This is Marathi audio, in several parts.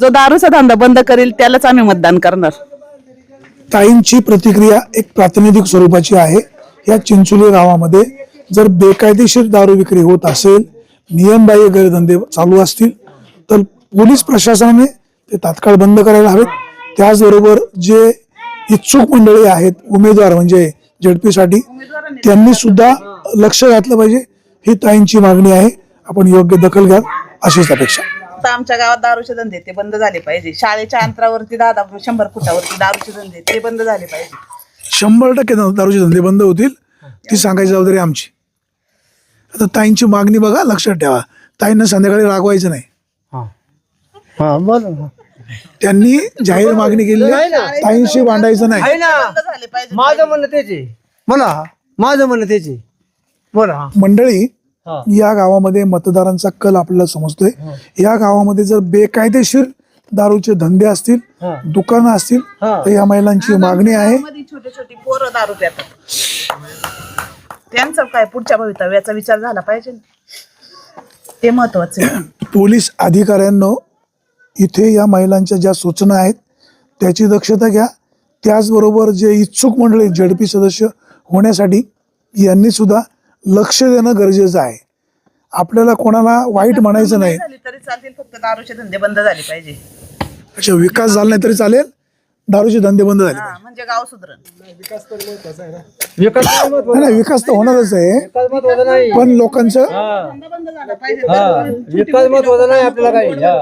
जो दारूचा धंदा बंद करेल त्यालाच आम्ही मतदान करणार. ताईंची प्रतिक्रिया एक प्रातिनिधिक स्वरूपाची आहे. या चिंचोली गावामध्ये जर बेकायदेशीर दारू विक्री होत असेल नियमबाह्य गैरधंदे चालू असतील तर पोलीस प्रशासनाने ते तात्काळ बंद करायला हवेत. त्याचबरोबर जे इच्छुक मंडळी आहेत उमेदवार म्हणजे झेडपीसाठी त्यांनी सुद्धा लक्ष घातलं पाहिजे. ही ताईंची मागणी आहे. आपण योग्य दखल घ्या अशीच अपेक्षा. आता आमच्या गावात दारूचे धंदे ते बंद झाले पाहिजे. शाळेच्या अंतरावरती दहा दहा शंभर फुटावरती दारूचे धंदे ते बंद झाले पाहिजे. शंभर टक्के दा- दारूचे धंदे बंद होतील. ती सांगायची जबाबदारी आमची. आता ताईंची मागणी बघा लक्षात ठेवा. ताईंना संध्याकाळी रागवायचं नाही. हा. हा बोला ना. त्यांनी जाहीर मागणी केली आहे. ताईंशी भांडायचं नाही. आहे ना. बंद झाले पाहिजे. माझं म्हणणं तेच आहे. बोला. माझं म्हणणं तेच आहे. बोला. हा. मंडळी. या गावामध्ये मतदारांचा कल आपल्याला समजतोय. या गावामध्ये जर बेकायदेशीर दारूचे धंदे असतील. दुकानं असतील. तर या महिलांची मागणी आहे. मध्ये छोटी छोटी पोरं दारू पितात. त्यांचं काय पुढच्या भवितव्याचा विचार झाला पाहिजे ते महत्वाचं पोलीस अधिकाऱ्यांनो इथे या महिलांच्या ज्या सूचना आहेत त्याची दक्षता घ्या. त्याचबरोबर जे इच्छुक मंडळी झडपी सदस्य होण्यासाठी यांनी सुद्धा लक्ष देणं गरजेचं आहे. आपल्याला कोणाला वाईट म्हणायचं नाही. झाली तरी चालतील फक्त दारूचे धंदे बंद झाले पाहिजे. अच्छा विकास झाला नाही तरी चालेल दारूचे धंदे बंद झाले हा म्हणजे गाव सुधरण विकास काय महत्त्वाचा? नाही, नाही विकास तर होणारच आहे. विकास महत्त्वाचा नाही. पण लोकांचं बंद झाला पाहिजे. हा विकास महत्त्वाचा नाही आपल्याला काही हा.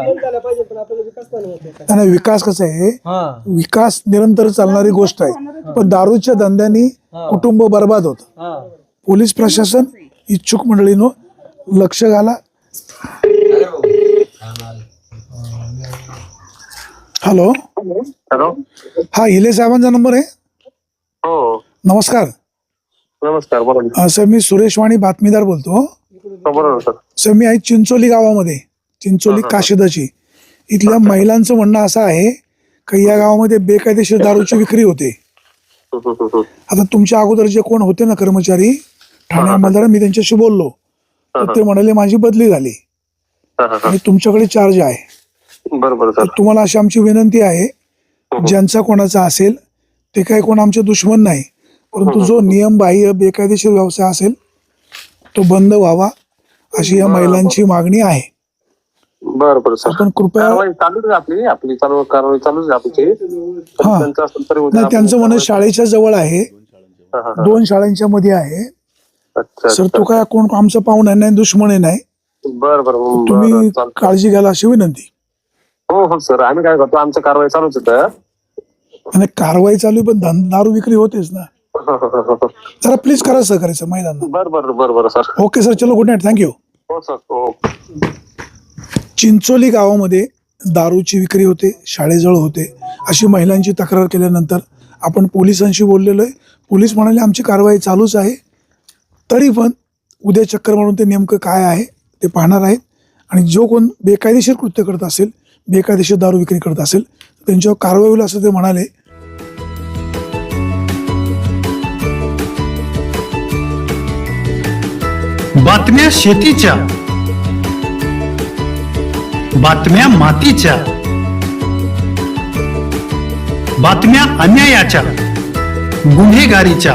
नाही, नाही, विकास कसा आहे? हा. विकास निरंतर चालणारी गोष्ट आहे. पण दारूच्या धंद्यानी कुटुंब बर्बाद होतं. हा. पोलीस प्रशासन इच्छुक मंडळीनं लक्ष घाला. हॅलो. हॅलो. हा हिले साहेबांचा नंबर आहे? हो. नमस्कार. नमस्कार. अ, सर मी सुरेश वाणी बातमीदार बोलतो. हो, सर. सर मी आहे चिंचोली गावामध्ये चिंचोली काशिदाची. इथल्या महिलांचं म्हणणं असं आहे की या गावामध्ये बेकायदेशीर दारूची विक्री होते. आता तुमच्या अगोदर जे कोण होते ना कर्मचारी ठाणे अंमलदार मी त्यांच्याशी बोललो. तर ते म्हणाले माझी बदली झाली. हं, हं, आणि तुमच्याकडे चार्ज आहे. हं. बरं बरं तर सर तुम्हाला अशी आमची विनंती आहे ज्यांचा कोणाचा असेल ते काही कोण आमचे दुश्मन नाही. परंतु जो नियम बाह्य बेकायदेशीर व्यवसाय असेल तो बंद व्हावा अशी या महिलांची मागणी आहे. बरं बरं सर. आपण कृपया कारवाई चालूच आहे आपली. आपली चालू कारवाई चालूच आहे आपली. पण हा. त्यांचं म्हणणं शाळेच्या जवळ आहे. हं, हं, हं. दोन शाळांच्या मध्ये आहे. अच्छा सर. तो काय कोण आमचा पाहुणा नाही दुश्मन आहे नाही बरं बरं तुम्ही. काळजी घ्यायला अशी विनंती. हो हो सर आम्ही काय करतो आमचं कारवाई चालूच आणि कारवाई चालू पण दारू विक्री होतेच ना. हं, हं, हं, हं. जरा प्लीज करा सहकार्याचं महिलांना बरं बरं बरं बरं सर. ओके सर चलो गुड नाईट थँक्यू हो सर हो. चिंचोली गावामध्ये दारूची विक्री होते शाळेजवळ होते. अशी महिलांची तक्रार केल्यानंतर आपण पोलिसांशी बोललेलो आहे. पोलीस म्हणाले आमची कारवाई चालूच आहे. तरी पण उद्या चक्कर मारून ते नेमकं काय आहे ते पाहणार आहेत. आणि जो कोण बेकायदेशीर कृत्य करत असेल बेकायदेशीर दारू विक्री करत असेल त्यांच्यावर कारवाई होईल असं ते म्हणाले. बातम्या शेतीच्या बातम्या मातीच्या बातम्या अन्यायाच्या गुन्हेगारीच्या.